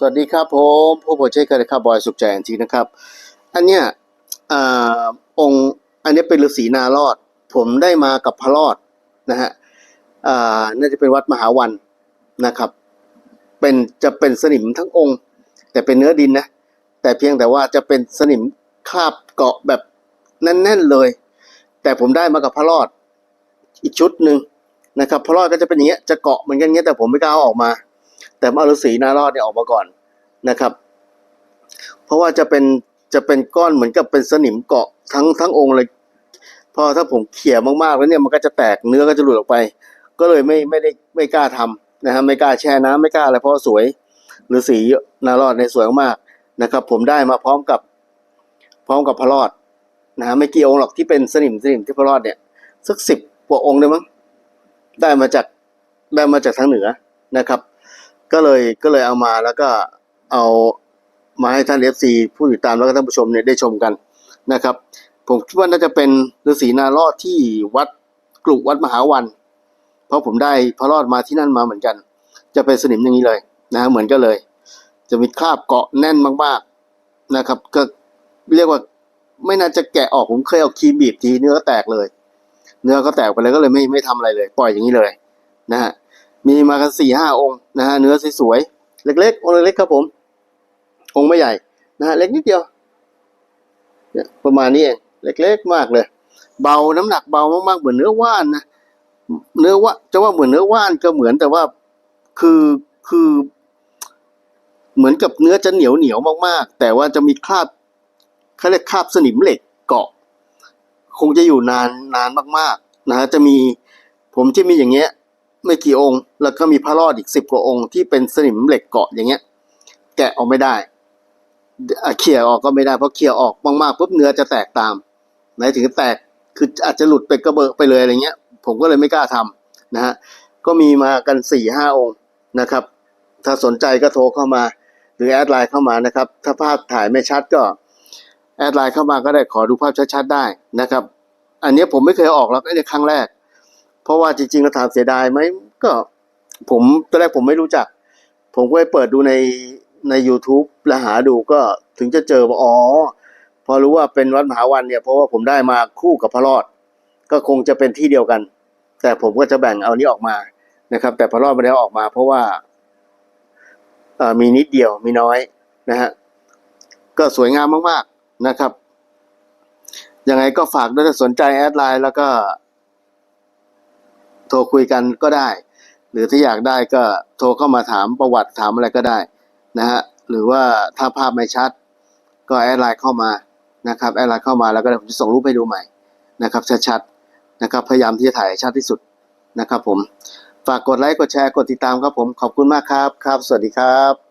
สวัสดีครับผมผู้บริเช่กันนะครับบอยสุขใจจริงนะครับ อันเนี้ยอองค์อันนี้เป็นฤาษีนารอด ผมได้มากับพระรอดนะฮะน่าจะเป็นวัดมหาวันนะครับ เป็นจะเป็นสนิมทั้งองค์ แต่เป็นเนื้อดินนะ แต่เพียงแต่ว่าจะเป็นสนิมคาบเกาะแบบแน่นๆเลย แต่ผมได้มากับพระรอดอีกชุดหนึ่งนะครับพระรอดก็จะเป็นอย่างเงี้ยจะเกาะเหมือนกันเงี้ยแต่ผมไม่กล้าออกมา แต่มาเอาฤาษีนารอดเนี่ยออกมาก่อน นะครับ เพราะว่าจะเป็นจะเป็นก้อนเหมือนกับเป็นสนิมเกาะทั้งทั้งองค์เลยพอถ้าผมเขี่ยมากๆแล้วเนี่ยมันก็จะแตกเนื้อก็จะหลุดออกไป ก็เลยไม่ไม่ได้ไม่กล้าทำนะฮะไม่กล้าแช่น้ำไม่กล้าอะไรเพราะสวยฤาษีนารอดในสวยมากนะครับ ผมได้มาพร้อมกับพร้อมกับพระรอดนะฮะไม่กี่องค์หรอกที่เป็นสนิมสนิมที่พระรอดเนี่ยสักสิบกว่าองค์เลยมั้งได้มาจากได้มาจากทางเหนือนะครับ ก็เลยก็เลยเอามาแล้วก็ เอามาให้ท่านเอฟซีผู้ติดตามแล้วก็ท่านผู้ชมเนี่ยได้ชมกันนะครับ ผมคิดว่าน่าจะเป็นฤาษีนารอดที่วัดกลุวัดมหาวัน เพราะผมได้พระรอดมาที่นั่นมาเหมือนกัน จะเป็นสนิมอย่างนี้เลยนะฮะเหมือนกันเลย จะมีคราบเกาะแน่นมากๆนะครับ ก็เรียกว่าไม่น่าจะแกะออกผมเคยเอาครีมบีบทีเนื้อแตกเลย เนื้อก็แตกไปเลยก็เลยไม่ไม่ทำอะไรเลย ปล่อยอย่างนี้เลยนะฮะมีมากันสี่ห้าองค์นะฮะเนื้อสวยๆเล็กๆองค์เล็กๆครับผม องค์ไม่ใหญ่นะฮะเล็กนิดเดียวเนี่ยประมาณนี้เองเล็กๆมากเลย เบาน้ำหนักเบามากๆเหมือนเนื้อว่านนะเนื้อว่าจะว่าเหมือนเนื้อว่านก็เหมือนแต่ว่าคือคือเหมือนกับเนื้อจะเหนียวเหนียวมากๆ แต่ว่าจะมีคราบเขาเรียกคราบสนิมเหล็กเกาะ คงจะอยู่นานนานมากๆนะฮะจะมีผมที่มีอย่างเงี้ย ไม่กี่องค์ แล้วก็มีพระรอดอีกสิบกว่าองค์ที่เป็นสนิมเหล็กเกาะอย่างเงี้ย แกะออกไม่ได้ เขี่ยออกก็ไม่ได้เพราะเขี่ยออกมากๆปุ๊บเนื้อจะแตกตามไหมายถึงแตกคืออาจจะหลุดไปกระเบอะไปเลยอะไรเงี้ย ผมก็เลยไม่กล้าทำนะฮะก็มีมากันสี่ห้าองค์นะครับ ถ้าสนใจก็โทรเข้ามาหรือแอดไลน์เข้ามานะครับ ถ้าภาพถ่ายไม่ชัดก็แอดไลน์เข้ามาก็ได้ขอดูภาพชัดๆได้นะครับ อันนี้ผมไม่เคยออกแล้วไอ้ในครั้งแรก เพราะว่าจริงๆแล้วถามเสียดายไหมก็ ผมตอนแรกผมไม่รู้จัก ผมก็ไปเปิดดูใน ใน YouTube แล้วหาดูก็ถึงจะเจอว่าอ๋อ พอรู้ว่าเป็นวัดมหาวันเนี่ยเพราะว่าผมได้มาคู่กับพระรอด ก็คงจะเป็นที่เดียวกัน แต่ผมก็จะแบ่งเอานี้ออกมานะครับ แต่พระรอดไม่ได้ออกมา เพราะว่ามีนิดเดียวมีน้อยนะฮะก็สวยงามมากๆนะครับยังไงก็ฝากด้วยถ้าสนใจแอดไลน์แล้วก็ โทรคุยกันก็ได้ หรือถ้าอยากได้ก็โทรเข้ามาถามประวัติถามอะไรก็ได้ นะฮะหรือว่าถ้าภาพไม่ชัด ก็แอดไลน์เข้ามานะครับแอดไลน์เข้ามาแล้วก็เดี๋ยวผมจะส่งรูปให้ดูใหม่นะครับชัดๆนะครับพยายามที่จะถ่ายชัดที่สุดนะครับผมฝากกดไลค์กดแชร์กดติดตามครับผมขอบคุณมากครับครับ สวัสดีครับ